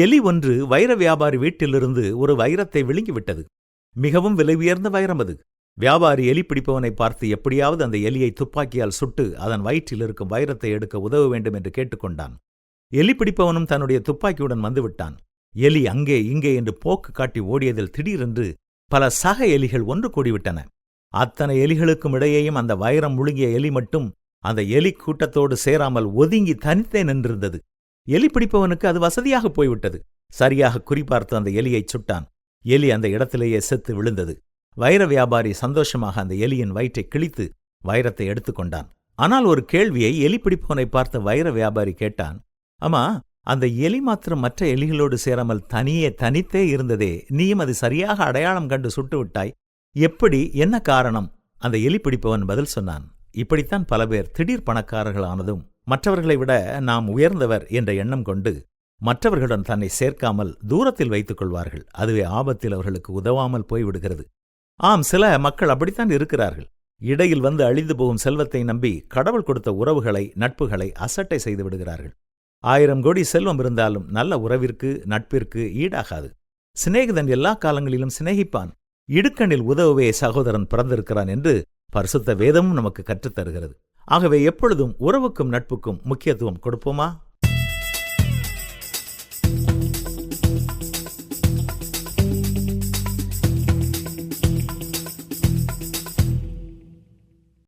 எலி ஒன்று வைர வியாபாரி வீட்டிலிருந்து ஒரு வைரத்தை விழுங்கிவிட்டது. மிகவும் விலை உயர்ந்த வைரம் அது. வியாபாரி எலி பிடிப்பவனை பார்த்து எப்படியாவது அந்த எலியை துப்பாக்கியால் சுட்டு அதன் வயிற்றில் இருக்கும் வைரத்தை எடுக்க உதவ வேண்டும் என்று கேட்டுக்கொண்டான். எலி பிடிப்பவனும் தன்னுடைய துப்பாக்கியுடன் வந்துவிட்டான். எலி அங்கே இங்கே என்று போக்கு காட்டி ஓடியதில் திடீரென்று பல சக எலிகள் ஒன்று கூடிவிட்டன. அத்தனை எலிகளுக்கும் இடையேயும் அந்த வைரம் முழுங்கிய எலி மட்டும் அந்த எலி கூட்டத்தோடு சேராமல் ஒதுங்கி தனித்தே நின்றிருந்தது. எலி பிடிப்பவனுக்கு அது வசதியாக போய்விட்டது. சரியாக குறிபார்த்து அந்த எலியைச் சுட்டான். எலி அந்த இடத்திலேயே செத்து விழுந்தது. வைர வியாபாரி சந்தோஷமாக அந்த எலியின் வயிற்றை கிழித்து வைரத்தை எடுத்துக்கொண்டான் ஆனால் ஒரு கேள்வியை எலி பிடிப்பவனை பார்த்த வைர வியாபாரி கேட்டான் அம்மா அந்த எலி மாத்திரம் மற்ற எலிகளோடு சேராமல் தனியே தனித்தே இருந்ததே நீயும் அது சரியாக அடையாளம் கண்டு சுட்டு விட்டாய். எப்படி என்ன காரணம்? அந்த எலி பிடிப்பவன் பதில் சொன்னான் இப்படித்தான் பல பேர் திடீர் பணக்காரர்களானதும் மற்றவர்களை விட நாம் உயர்ந்தவர் என்ற எண்ணம் கொண்டு மற்றவர்களுடன் தன்னை சேர்க்காமல் தூரத்தில் வைத்துக் கொள்வார்கள். அதுவே ஆபத்தில் அவர்களுக்கு உதவாமல் போய்விடுகிறது. ஆம் சில மக்கள் அப்படித்தான் இருக்கிறார்கள். இடையில் வந்து அழிந்து போகும் செல்வத்தை நம்பி கடவுள் கொடுத்த உறவுகளை நட்புகளை அசட்டை செய்து விடுகிறார்கள். ஆயிரம் கோடி செல்வம் இருந்தாலும் நல்ல உறவிற்கு நட்பிற்கு ஈடாகாது. சிநேகிதன் எல்லா காலங்களிலும் சிநேகிப்பான். இடுக்கணில் உதவவே சகோதரன் பிறந்திருக்கிறான் என்று பரிசுத்த வேதமும் நமக்கு கற்றுத்தருகிறது. ஆகவே எப்பொழுதும் உறவுக்கும் நட்புக்கும் முக்கியத்துவம் கொடுப்போமா?